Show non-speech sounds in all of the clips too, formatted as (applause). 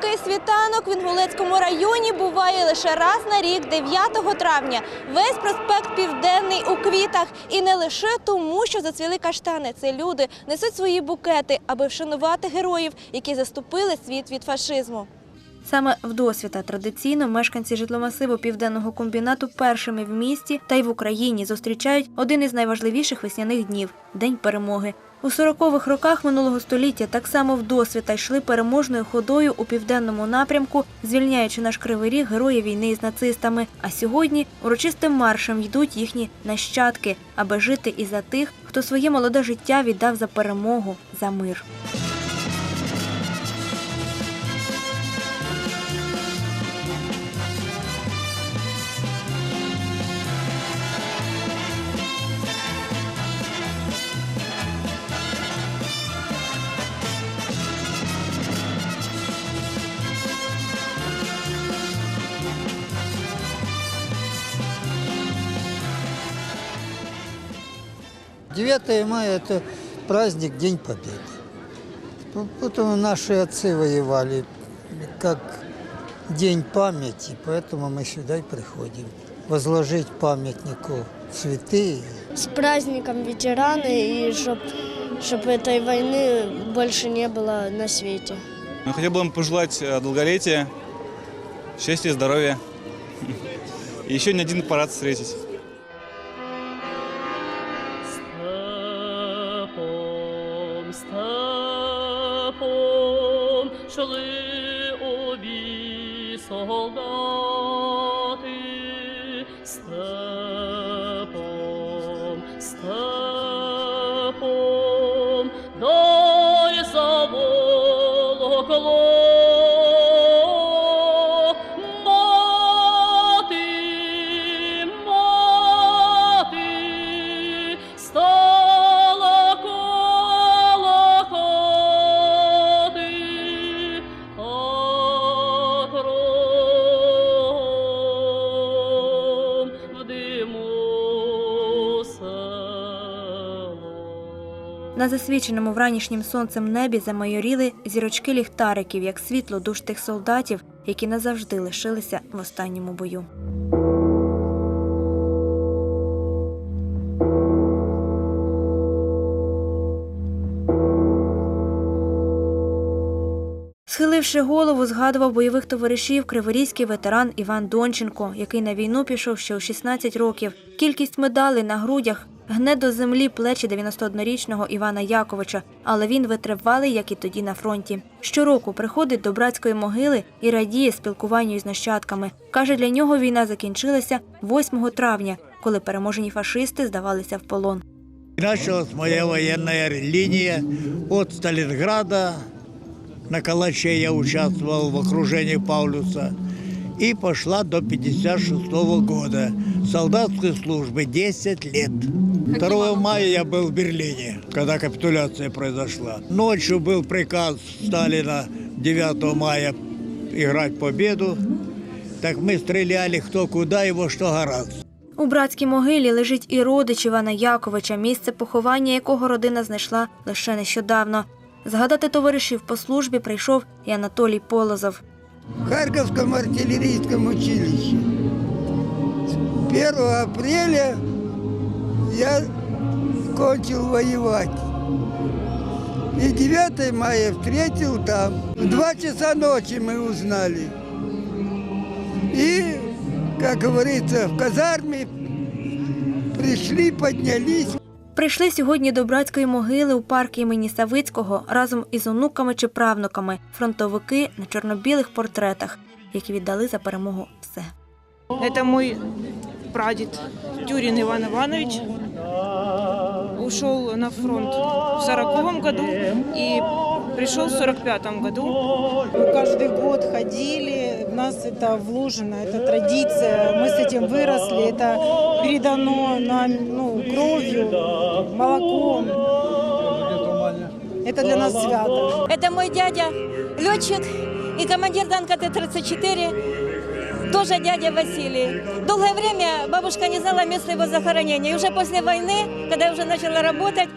Такий світанок в Інгулецькому районі буває лише раз на рік, 9 травня. Весь проспект Південний у квітах. І не лише тому, що зацвіли каштани. Це люди несуть свої букети, аби вшанувати героїв, які заступили світ від фашизму. Саме в досвіта традиційно мешканці житломасиву південного комбінату першими в місті та й в Україні зустрічають один із найважливіших весняних днів день перемоги. У 40-х роках минулого століття так само в досвіта йшли переможною ходою у південному напрямку, звільняючи наш кривий ріг герої війни з нацистами. А сьогодні урочистим маршем йдуть їхні нащадки, аби жити і за тих, хто своє молоде життя віддав за перемогу, за мир. Девятое мая – это праздник День Победы. П- Поэтому наши отцы воевали как День памяти, поэтому мы сюда и приходим. Возложить памятнику цветы. С праздником ветераны и чтоб, чтоб этой войны больше не было на свете. Я хотел бы вам пожелать э, долголетия, счастья, здоровья. (laughs) И еще не один парад встретить. Степом, шли обі солдати. Степом, степом, На засвіченому вранішнім сонцем небі замайоріли зірочки ліхтариків, як світло душ тих солдатів, які назавжди лишилися в останньому бою. Схиливши голову, згадував бойових товаришів криворізький ветеран Іван Донченко, який на війну пішов ще у 16 років. Кількість медалей на грудях гне до землі плечі 91-річного Івана Яковича, але він витривалий, як і тоді на фронті. Щороку приходить до братської могили і радіє спілкуванню із нащадками. Каже, для нього війна закінчилася 8 травня, коли переможені фашисти здавалися в полон. Началась моя военная линия от Сталинграда. На Калаче я участвовал в окружении Паулюса. И пошла до 56 года. Солдатской службы 10 лет. 2 мая я был в Берлине, когда капитуляция произошла. Ночью был приказ Сталина 9 мая играть победу. Так мы стреляли кто куда, его что гораздо. У братській могилі лежить і родич Івана Яковича, місце поховання якого родина знайшла лише нещодавно. Згадати товаришів по службі прийшов і Анатолій Полозов. В Харьковском артиллерийском училище. С 1 апреля я кончил воевать. И 9 мая встретил там. В 2 часа ночи мы узнали. И, как говорится, в казарме пришли, поднялись. Прийшли сьогодні до братської могили у парк імені Савицького разом із онуками чи правнуками, фронтовики на чорно-білих портретах, які віддали за перемогу все. Это мой прадед Тюрин Иван Иванович. Ушел на фронт в сороковом году и пришел в сорок пятом году. Мы каждый год ходили, у нас это вложено, это традиция, мы с этим выросли, это передано нам ну, кровью, молоком. Это для нас свято. Это мой дядя, летчик и командир танка Т-34, тоже дядя Василий. Долгое время бабушка не знала места его захоронения. И уже после войны, когда я уже начала работать,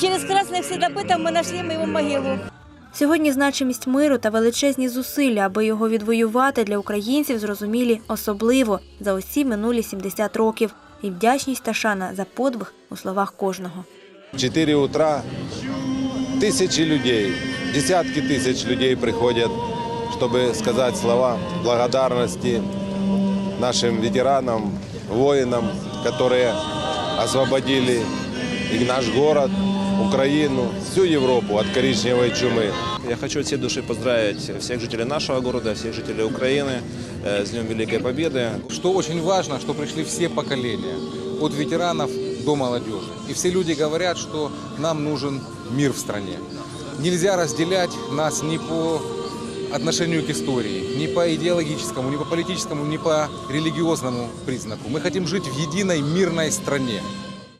через красных следопытов мы нашли его могилу. Сьогодні значимість миру та величезні зусилля, аби його відвоювати для українців, зрозумілі особливо за усі минулі 70 років. І вдячність та шана за подвиг у словах кожного. 4 утра тысячи людей, десятки тысяч людей приходят, Чтобы сказать слова благодарности нашим ветеранам, воинам, которые освободили и наш город, Украину, всю Европу от коричневой чумы. Я хочу от всей души поздравить всех жителей нашего города, всех жителей Украины э, с Днем Великой Победы. Что очень важно, что пришли все поколения, от ветеранов до молодежи. И все люди говорят, что нам нужен мир в стране. Нельзя разделять нас ни по отношению к истории, ни по идеологическому, ни по политическому, ни по религиозному признаку. Мы хотим жить в единой мирной стране.